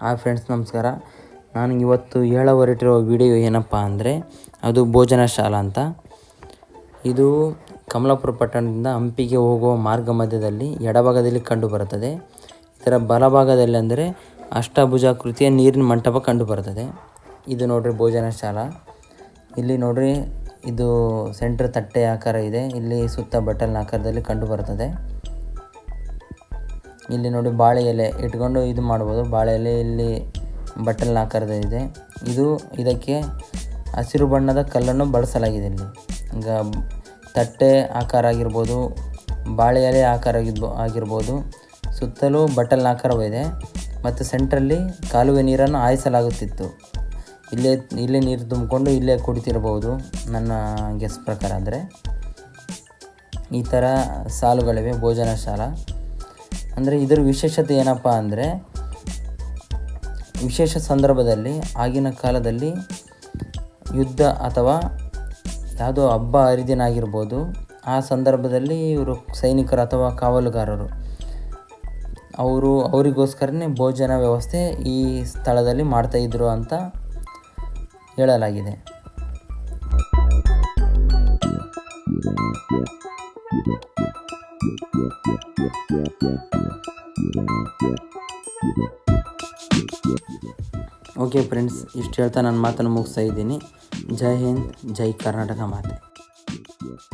Hi friends, ನಮಸ್ಕಾರ. ನಾನು ಇವತ್ತು ಹೇಳ ಹೊರಟಿರೋ ವಿಡಿಯೋ ಏನಪ್ಪ ಅಂದರೆ ಅದು ಭೋಜನ ಶಾಲಾ ಅಂತ. ಇದು ಕಮಲಾಪುರ ಪಟ್ಟಣದಿಂದ ಹಂಪಿಗೆ ಹೋಗುವ ಮಾರ್ಗ ಮಧ್ಯದಲ್ಲಿ ಎಡಭಾಗದಲ್ಲಿ ಕಂಡುಬರುತ್ತದೆ. ಇದರ ಬಲಭಾಗದಲ್ಲಿ ಅಂದರೆ ಅಷ್ಟಭುಜಾಕೃತಿಯ ನೀರಿನ ಮಂಟಪ ಕಂಡುಬರುತ್ತದೆ. ಇದು ನೋಡ್ರಿ ಭೋಜನ ಶಾಲಾ. ಇಲ್ಲಿ ನೋಡ್ರಿ ಇದು ಸೆಂಟ್ರ್ ತಟ್ಟೆ ಆಕಾರ ಇದೆ. ಇಲ್ಲಿ ಸುತ್ತ ಬಟ್ಟಲಿನ ಆಕಾರದಲ್ಲಿ ಕಂಡುಬರುತ್ತದೆ. ಇಲ್ಲಿ ನೋಡಿ ಬಾಳೆ ಎಲೆ ಇಟ್ಕೊಂಡು ಇದು ಮಾಡ್ಬೋದು. ಬಾಳೆ ಎಲೆ ಇಲ್ಲಿ ಬಟ್ಟಲ್ ಆಕಾರದ ಇದೆ ಇದು ಇದಕ್ಕೆ ಹಸಿರು ಬಣ್ಣದ ಕಲ್ಲನ್ನು ಬಳಸಲಾಗಿದೆ ಇಲ್ಲಿ. ಈಗ ತಟ್ಟೆ ಆಕಾರ ಆಗಿರ್ಬೋದು, ಬಾಳೆ ಎಲೆ ಆಕಾರ ಆಗಿರ್ಬೋ ಆಗಿರ್ಬೋದು, ಸುತ್ತಲೂ ಬಟ್ಟಲ್ ಆಕಾರವಿದೆ ಮತ್ತು ಸೆಂಟ್ರಲ್ಲಿ ಕಾಲುವೆ ನೀರನ್ನು ಹಾಯಿಸಲಾಗುತ್ತಿತ್ತು. ಇಲ್ಲೇ ಇಲ್ಲೇ ನೀರು ತುಂಬಿಕೊಂಡು ಇಲ್ಲೇ ಕುಡಿತಿರ್ಬೋದು ನನ್ನ ಗೆಸ್ ಪ್ರಕಾರ. ಅಂದರೆ ಈ ಥರ ಸಾಲುಗಳಿವೆ ಭೋಜನ ಶಾಲಾ ಅಂದರೆ ಇದರ ವಿಶೇಷತೆ ಏನಪ್ಪ ಅಂದರೆ ವಿಶೇಷ ಸಂದರ್ಭದಲ್ಲಿ, ಆಗಿನ ಕಾಲದಲ್ಲಿ ಯುದ್ಧ ಅಥವಾ ಯಾವುದೋ ಹಬ್ಬ ಹರಿದಿನ ಆಗಿರ್ಬೋದು ಆ ಸಂದರ್ಭದಲ್ಲಿ ಇವರು ಸೈನಿಕರು ಅಥವಾ ಕಾವಲುಗಾರರು. ಅವರು ಅವರಿಗೋಸ್ಕರನೇ ಭೋಜನ ವ್ಯವಸ್ಥೆ ಈ ಸ್ಥಳದಲ್ಲಿ ಮಾಡ್ತಾಯಿದ್ರು ಅಂತ ಹೇಳಲಾಗಿದೆ. ಓಕೆ ಫ್ರೆಂಡ್ಸ್ ಇಷ್ಟು ಹೇಳ್ತಾ ನನ್ನ ಮಾತನ್ನು ಮುಗಿಸ್ತಾ ಇದ್ದೀನಿ. ಜೈ ಹಿಂದ್ ಜೈ ಕರ್ನಾಟಕ ಮಾತೆ.